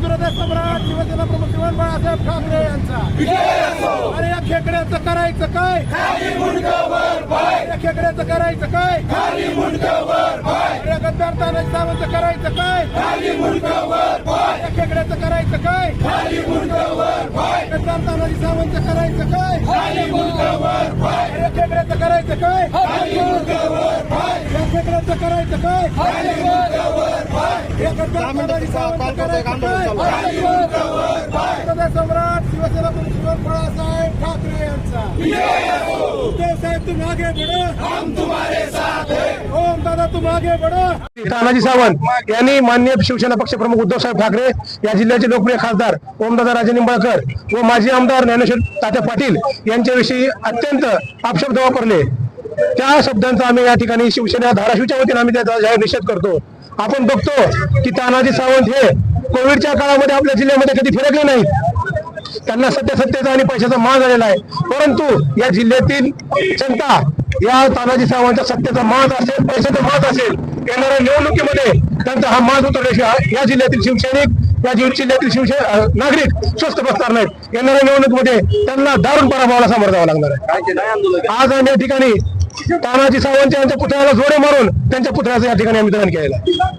हिंदुहृदय सम्राट शिवसेना प्रमुख शिवण बाळासाहेब ठाकरे यांचा. आणि या खेकड्याचं करायचं काय? या खेकड्याचं करायचं काय? या गद्दार तानाजी सावंत करायचं काय? या खेकड्याचं करायचं काय? गद्दार तानाजी सावंत करायचं काय? या खेकड्याचं करायचं काय? या खेकड्याचं करायचं काय? या गद्दार तानाजी सावंत करायचं काय हिंदुहृदय सम्राट शिवसेना प्रमुख शिवण बाळासाहेब ठाकरे यांचा. उद्धव साहेब तुम आगे हम हो, तुम्हारे साथ ओम दादा तुम आगे तानाजी सावंत यांनी मान्य शिवसेना पक्षप्रमुख उद्धवसाहेब ठाकरे या जिल्ह्याचे लोकप्रिय खासदार ओमदादा राजे निंबाळकर व माजी आमदार ज्ञानेश्वर तात्या पाटील यांच्याविषयी अत्यंत आपशब्द वापरले. त्या शब्दांचा आम्ही या ठिकाणी शिवसेना धाराशिवच्या वतीने आम्ही त्याचा जाहीर निषेध करतो. आपण बघतो की तानाजी सावंत हे कोविडच्या काळामध्ये आपल्या जिल्ह्यामध्ये कधी फिरकले नाहीत. त्यांना सत्य सत्तेचा आणि पैशाचा मान झालेला आहे. परंतु या जिल्ह्यातील जनता या तानाजी सावंतच्या सत्तेचा माज असेल पैशाचा माज असेल येणाऱ्या निवडणुकीमध्ये त्यांचा हा माज उतरल्याशिवाय या जिल्ह्यातील शिवसैनिक या जिल्ह्यातील शिवसे अं, नागरिक स्वस्थ बसणार नाहीत. येणाऱ्या निवडणुकीमध्ये त्यांना दारुण पराभवाला सामोरं जावं लागणार आहे. आज आम्ही या ठिकाणी तानाजी सावंत यांच्या पुतळ्याला जोडे मारून त्यांच्या पुतळ्याचं या ठिकाणी आम्ही दहन केलेलं आहे.